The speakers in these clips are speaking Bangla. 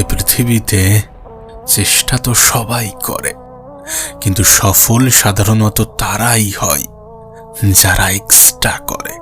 এ পৃথিবীতে চেষ্টা তো সবাই করে, কিন্তু সফল সাধারণত তারাই হয়, যারা এক্সট্রা করে।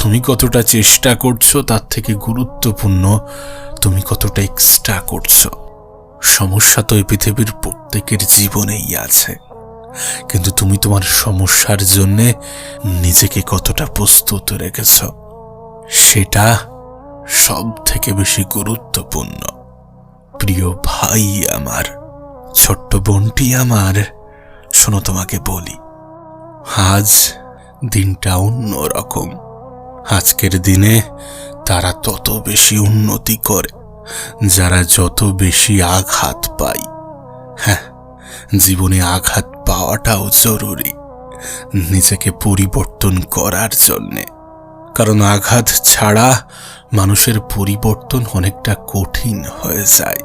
তুমি কতটা চেষ্টা করছ তার থেকে গুরুত্বপূর্ণ, তুমি কতটা এক্সট্রা করছ, সমস্যা তো এই পৃথিবীর প্রত্যেকের জীবনেই আছে। কিন্তু তুমি তোমার সমস্যার জন্যে নিজেকে কতটা প্রস্তুত রেখেছ, সেটা সব থেকে বেশি গুরুত্বপূর্ণ। প্রিয় ভাই আমার, ছোট্ট বোনটি আমার, শোনো তোমাকে বলি, আজ দিনটা অন্য রকম আজকের দিনে তারা তত বেশি উন্নতি করে, যারা যত বেশি আঘাত পায়। হ্যাঁ জীবনে আঘাত পাওয়াটাও জরুরি নিজেকে পরিবর্তন করার জন্যে। কারণ আঘাত ছাড়া মানুষের পরিবর্তন অনেকটা কঠিন হয়ে যায়।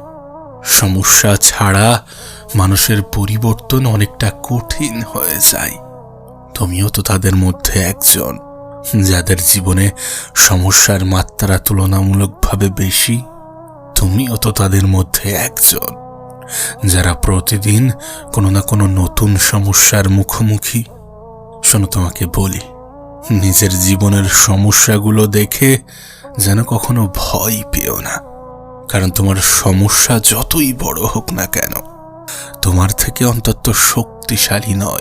সমস্যা ছাড়া মানুষের পরিবর্তন অনেকটা কঠিন হয়ে যায়। তুমিও তো তাদের মধ্যে একজন, যাদের জীবনে সমস্যার মাত্রা তুলনামূলকভাবে বেশি। তুমিও তো তাদের মধ্যে একজন। যারা প্রতিদিন কোনো না কোনো নতুন সমস্যার মুখোমুখি, শোনো তোমাকে বলি, নিজের জীবনের সমস্যাগুলো দেখে যেন কখনো ভয় পেও না। কারণ তোমার সমস্যা যতই বড় হোক না কেন, তোমার থেকে অন্তত শক্তিশালী নয়।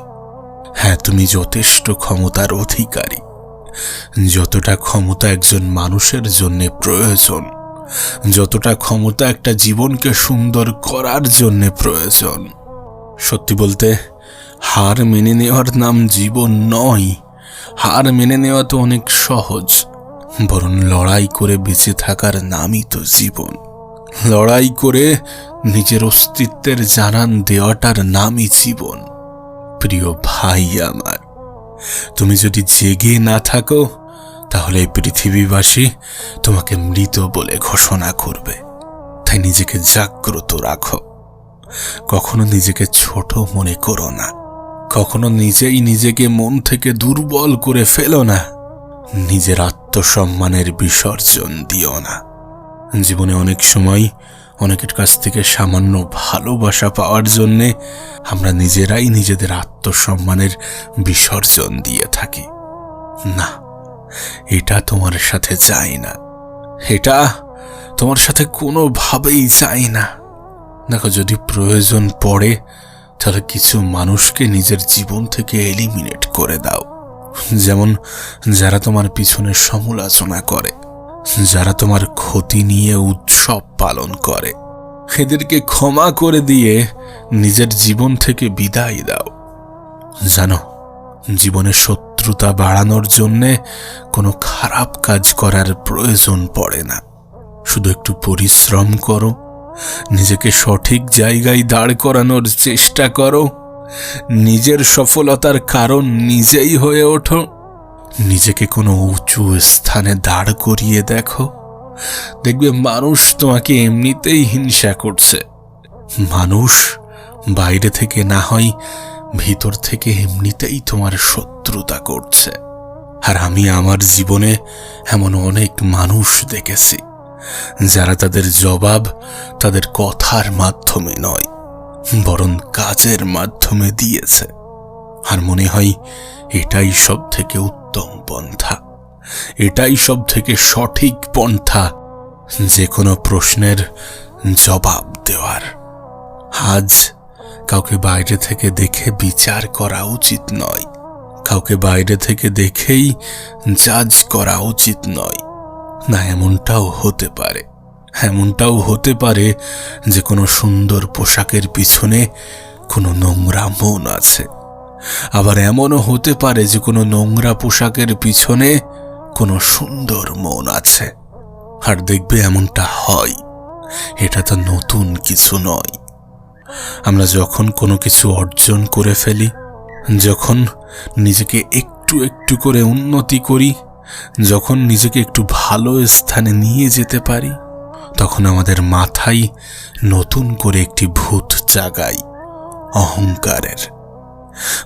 হ্যাঁ তুমি যথেষ্ট ক্ষমতার অধিকারী। যতটা ক্ষমতা একজন মানুষের জন্য প্রয়োজন যতটা ক্ষমতা একটা জীবনকে সুন্দর করার জন্য প্রয়োজন। সত্যি বলতে, হার মেনে নেওয়ার নাম জীবন নয়। হার মেনে নেওয়া তো অনেক সহজ, বরং লড়াই করে বেঁচে থাকার নামই তো জীবন। লড়াই করে নিজের অস্তিত্বের জানান দেওয়াটার নামই জীবন। প্রিয় ভাই আমার, তুমি যদি জেগে না থাকো তাহলে এই পৃথিবীবাসী তোমাকে মৃত বলে ঘোষণা করবে। তাই নিজেকে জাগ্রত রাখো। কখনো নিজেকে ছোট মনে করো না। কখনো নিজেই নিজেকে মন থেকে দুর্বল করে ফেলো না। নিজের আত্মসম্মানের বিসর্জন দিও না। জীবনে অনেক সময় অনেকের কাছ থেকে সামান্য ভালোবাসা পাওয়ার জন্যে আমরা নিজেরাই নিজেদের আত্মসম্মানের বিসর্জন দিয়ে থাকি। না। এটা তোমার সাথে যায় না। এটা তোমার সাথে কোনোভাবেই যায় না। দেখো, যদি প্রয়োজন পড়ে, তাহলে কিছু মানুষকে নিজের জীবন থেকে এলিমিনেট করে দাও। যেমন যারা তোমার পিছনে সমালোচনা করে, যারা তোমার ক্ষতি নিয়ে উৎসব পালন করে। এদেরকে ক্ষমা করে দিয়ে নিজের জীবন থেকে বিদায় দাও। জানো জীবনে শত্রুতা বাড়ানোর জন্যে কোনো খারাপ কাজ করার প্রয়োজন পড়ে না। শুধু একটু পরিশ্রম করো, নিজেকে সঠিক জায়গায় দাঁড় করানোর চেষ্টা করো, নিজের সফলতার কারণ নিজেই হয়ে ওঠো, নিজেকে কোনো উঁচু স্থানে দাঁড় করিয়ে দেখো। দেখবে মানুষ তোমাকে এমনিতেই হিংসা করছে। মানুষ বাইরে থেকে না হয় ভিতর থেকে এমনিতেই তোমার শত্রুতা করছে। আর আমি আমার জীবনে এমন অনেক মানুষ দেখেছি, যারা তাদের জবাব তাদের কথার মাধ্যমে নয়, বরং কাজের মাধ্যমে দিয়েছে। আর মনে হয় এটাই সব থেকে উত্তম পন্থা, এটাই সব থেকে সঠিক পন্থা, যে কোনো প্রশ্নের জবাব দেওয়ার। আজ কাউকে বাইরে থেকে দেখে বিচার করা উচিত নয়। কাউকে বাইরে থেকে দেখেই জাজ করা উচিত নয়। না, এমনটাও হতে পারে। এমনটাও হতে পারে যে কোনো সুন্দর পোশাকের পিছনে কোনো নোংরা মন আছে। আবার এমনও হতে পারে যে কোনো নোংরা পোশাকের পিছনে কোনো সুন্দর মন আছে। আর দেখবে এমনটা হয়। এটা তো নতুন কিছু নয়। আমরা যখন কোনো কিছু অর্জন করে ফেলি, যখন নিজেকে একটু একটু করে উন্নতি করি, যখন নিজেকে একটু ভালো স্থানে নিয়ে যেতে পারি, তখন আমাদের মাথায় নতুন করে একটি ভূত জাগায় অহংকারের।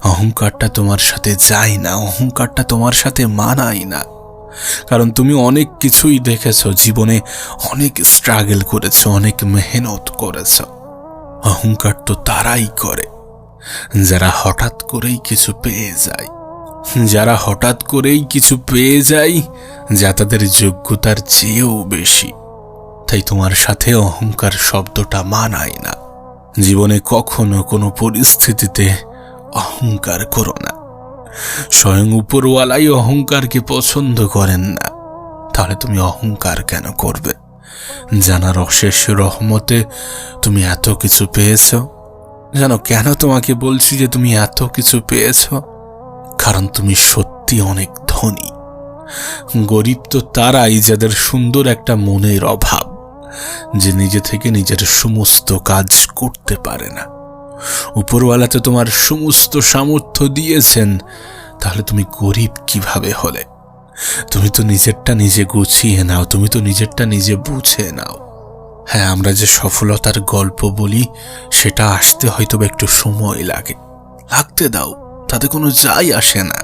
অহংকারটা তোমার সাথে যায় না, অহংকারটা তোমার সাথে মানায় না। কারণ তুমি অনেক কিছুই দেখেছ, জীবনে অনেক স্ট্রাগল করেছ, অনেক মেহনত করেছ। অহংকার তো তারাই করে। যারা হঠাৎ করেই কিছু পেয়ে যায়, যারা হঠাৎ করেই কিছু পেয়ে যায়, যা তাদের যোগ্যতার চেয়েও বেশি। তাই তোমার সাথে অহংকার শব্দটা মানায় না। জীবনে কখনো কোনো পরিস্থিতিতে অহংকার করো না। স্বয়ং উপরওয়ালাই অহংকারকে পছন্দ করেন না। তাহলে তুমি অহংকার কেন করবে? জানার অশেষ রহমতে তুমি এত কিছু পেয়েছ। জানো কেন তোমাকে বলছি যে তুমি এত কিছু পেয়েছ? কারণ তুমি সত্যি অনেক ধনী। গরিব তো তারাই যাদের সুন্দর একটা মনের অভাব, যে নিজে থেকে নিজের সমস্ত কাজ করতে পারে না। উপরওয়ালা তো তোমার সমস্ত সামর্থ্য দিয়েছেন, তাহলে তুমি গরিব কীভাবে হলে? তুমি তো নিজেরটা নিজে গুছিয়ে নাও, তুমি তো নিজেরটা নিজে বুঝে নাও। হ্যাঁ আমরা যে সফলতার গল্প বলি, সেটা আসতে হয়তো একটু সময় লাগে। লাগতে দাও, তাতে কোনো যাই আসে না।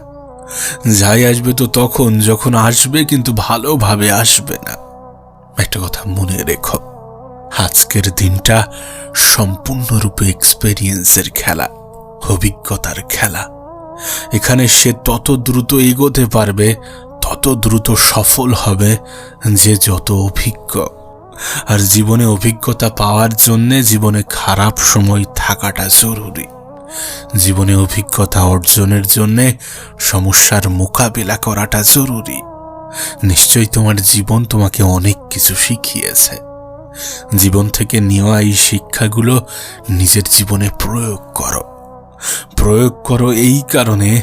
যাই আসবে তো তখন, যখন আসবে কিন্তু ভালোভাবে আসবে না। একটা কথা মনে রেখো, আজকের দিনটা সম্পূর্ণরূপে এক্সপেরিয়েন্সের খেলা, অভিজ্ঞতার খেলা। এখানে সে তত দ্রুত এগোতে পারবে তত দ্রুত সফল হবে যে যত অভিজ্ঞ। আর জীবনে অভিজ্ঞতা পাওয়ার জন্যে জীবনে খারাপ সময় থাকাটা জরুরি। জীবনে অভিজ্ঞতা অর্জনের জন্যে সমস্যার মোকাবিলা করাটা জরুরি। নিশ্চয়ই তোমার জীবন তোমাকে অনেক কিছু শিখিয়েছে। জীবন থেকে নেওয়া এই শিক্ষাগুলো নিজের জীবনে প্রয়োগ করো। প্রয়োগ করো এই কারণে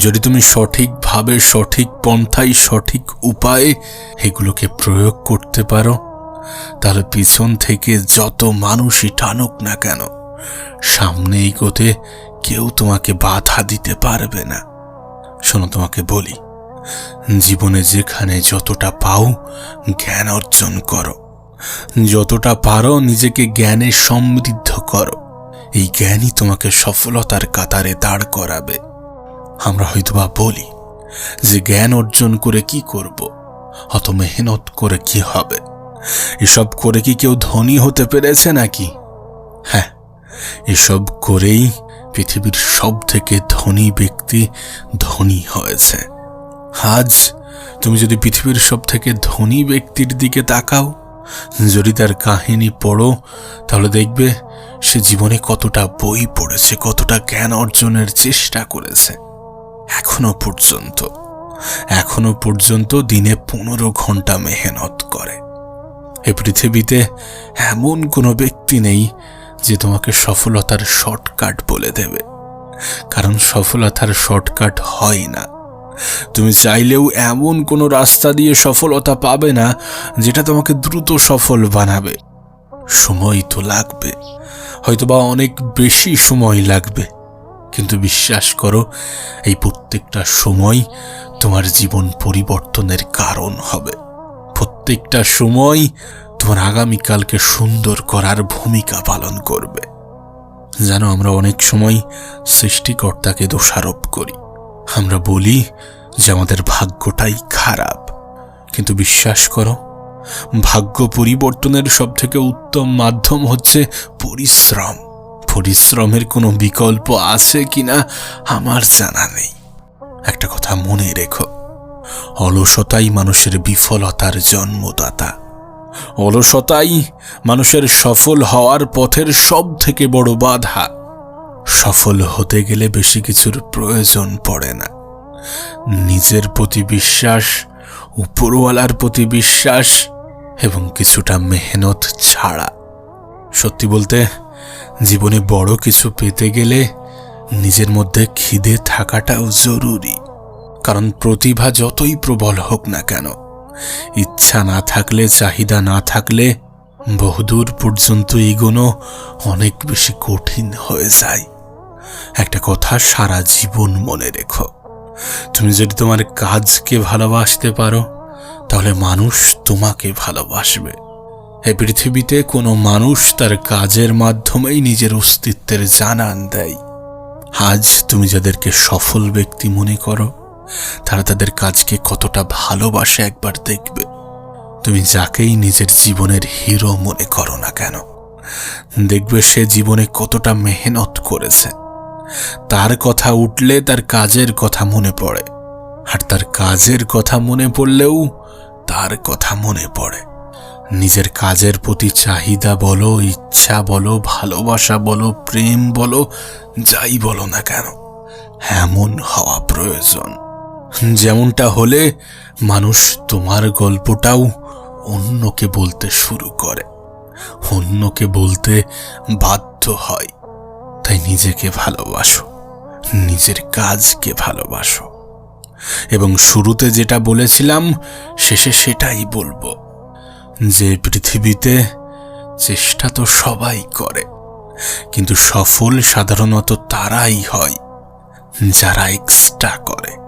যদি তুমি সঠিকভাবে, সঠিক পন্থায়, সঠিক উপায়ে এগুলোকে প্রয়োগ করতে পারো, তাহলে পিছন থেকে যত মানুষই টানুক না কেন, সামনে এগোতে কেউ তোমাকে বাধা দিতে পারবে না। শোনো, তোমাকে বলি, জীবনে যেখানে যতটা পাও জ্ঞান অর্জন করো। যতটা পারো নিজেকে জ্ঞানে সমৃদ্ধ করো। এই জ্ঞানই তোমাকে সফলতার কাতারে দাঁড় করাবে। আমরা হয়তোবা বলি যে জ্ঞান অর্জন করে কি করব অত মেহনত করে কি হবে? এসব করে কি কেউ ধনী হতে পেরেছে নাকি? হ্যাঁ এসব করেই পৃথিবীর সব থেকে ধনী ব্যক্তি ধনী হয়েছে। আজ তুমি যদি পৃথিবীর সব থেকে ধনী ব্যক্তির দিকে তাকাও, যদি তার কাহিনী পড়ো, তাহলে দেখবে সে জীবনে কতটা বই পড়েছে, কতটা জ্ঞান অর্জনের চেষ্টা করেছে। এখনও পর্যন্ত। এখনও পর্যন্ত দিনে পনেরো ঘণ্টা মেহনত করে। এ পৃথিবীতে এমন কোনো ব্যক্তি নেই যে তোমাকে সফলতার শর্টকাট বলে দেবে। কারণ সফলতার শর্টকাট হয় না। তুমি চাইলেও এমন কোনো রাস্তা দিয়ে সফলতা পাবে না যেটা তোমাকে দ্রুত সফল বানাবে। সময় তো লাগবে। হয়তোবা অনেক বেশি সময় লাগবে। কিন্তু বিশ্বাস করো, এই প্রত্যেকটা সময় তোমার জীবন পরিবর্তনের কারণ হবে। প্রত্যেকটা সময় তোমার আগামীকালকে সুন্দর করার ভূমিকা পালন করবে। যেন আমরা অনেক সময় সৃষ্টিকর্তাকে দোষারোপ করি। আমরা বলি যে আমাদের ভাগ্যটাই খারাপ। কিন্তু বিশ্বাস করো, ভাগ্য পরিবর্তনের সব থেকে উত্তম মাধ্যম হচ্ছে পরিশ্রম। পরিশ্রমের কোনো বিকল্প আছে কিনা আমার জানা নেই। একটা কথা মনে রেখো। অলসতাই মানুষের বিফলতার জন্মদাতা। অলসতাই মানুষের সফল হওয়ার পথের সব থেকে বড় বাধা। সফল হতে গেলে বেশি কিছুর প্রয়োজন পড়ে না। নিজের প্রতি বিশ্বাস, উপরওয়ালার প্রতি বিশ্বাস এবং কিছুটা মেহনত ছাড়া। সত্যি বলতে জীবনে বড় কিছু পেতে গেলে নিজের মধ্যে খিদে থাকাটাও জরুরি। কারণ প্রতিভা যতই প্রবল হোক না কেন, ইচ্ছা না থাকলে, চাহিদা না থাকলে বহুদূর পর্যন্ত এগোনো অনেক বেশি কঠিন হয়ে যায়। একটা কথা সারা জীবন মনে রেখো, তুমি যদি তোমার কাজকে ভালোবাসতে পারো, তাহলে মানুষ তোমাকে ভালোবাসবে। এই পৃথিবীতে কোনো মানুষ তার কাজের মাধ্যমেই নিজের অস্তিত্বের জানান দেয়। আজ তুমি যাদেরকে সফল ব্যক্তি মনে করো, তারা তাদের কাজকে কতটা ভালোবাসে একবার দেখবে। তুমি যাকেই নিজের জীবনের হিরো মনে করো না কেন, দেখবে সে জীবনে কতটা মেহনত করেছে। তার কথা উঠলে তার কাজের কথা মনে পড়ে, আর তার কাজের কথা মনে পড়লেও তার কথা মনে পড়ে। নিজের কাজের প্রতি চাহিদা বলো, ইচ্ছা বলো, ভালোবাসা বলো, প্রেম বলো, যাই বলো না কেন, এমন হওয়া প্রয়োজন। যেমনটা হলে মানুষ তোমার গল্পটাও অন্যকে বলতে শুরু করে, অন্যকে বলতে বাধ্য হয়। তাই নিজেকে ভালোবাসো, নিজের কাজকে ভালোবাসো। এবং শুরুতে যেটা বলেছিলাম, শেষে সেটাই বলব। যে পৃথিবীতে চেষ্টা তো সবাই করে কিন্তু সফল সাধারণত তারাই হয় যারা এক্সট্রা করে।